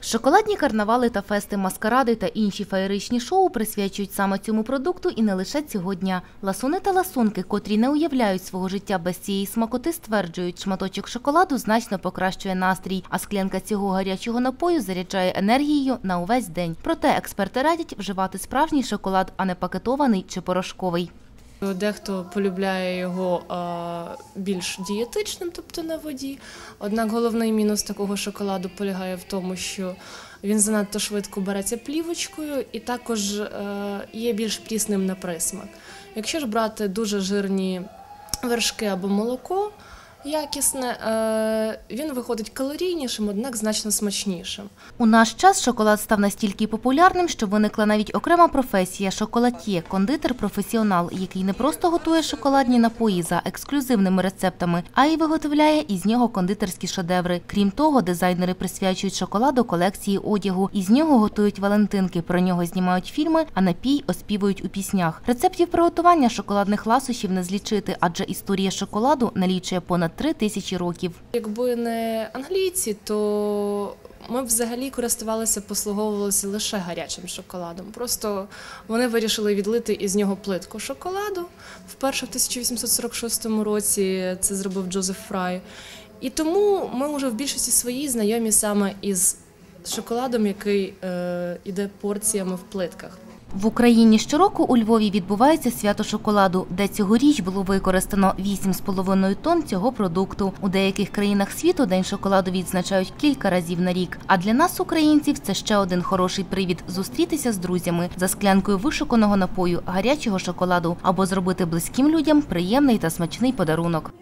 Шоколадні карнавали та фести, маскаради та інші феєричні шоу присвячують саме цьому продукту і не лише цього дня. Ласуни та ласунки, котрі не уявляють свого життя без цієї смакоти, стверджують, шматочок шоколаду значно покращує настрій, а склянка цього гарячого напою заряджає енергією на увесь день. Проте експерти радять вживати справжній шоколад, а не пакетований чи порошковий. Дехто полюбляє його більш дієтичним, тобто на воді. Однак головний мінус такого шоколаду полягає в тому, що він занадто швидко береться плівочкою і також е, є більш прісним на присмак. Якщо ж брати дуже жирні вершки або молоко якісне, е, він виходить калорійнішим, однак значно смачнішим. У наш час шоколад став настільки популярним, що виникла навіть окрема професія шоколад'є – кондитер-професіонал, який не просто готує шоколадні напої за ексклюзивними рецептами, а й виготовляє із нього кондитерські шедеври. Крім того, дизайнери присвячують шоколаду колекції одягу. Із нього готують валентинки, про нього знімають фільми, а напій оспівують у піснях. Рецептів приготування шоколадних ласощів не злічити, адже історія шоколаду налічує понад три тисячі років. Якби не англійці, то ми взагалі користувалися, послуговувалися лише гарячим шоколадом. Просто вони вирішили відлити із нього плитку шоколаду. Вперше в 1846 році це зробив Джозеф Фрай. І тому ми вже в більшості своїй знайомі саме із шоколадом, який е, іде порціями в плитках. В Україні щороку у Львові відбувається свято шоколаду, де цьогоріч було використано 8,5 тонн цього продукту. У деяких країнах світу День шоколаду відзначають кілька разів на рік. А для нас, українців, це ще один хороший привід зустрітися з друзями за склянкою вишуканого напою, гарячого шоколаду або зробити близьким людям приємний та смачний подарунок.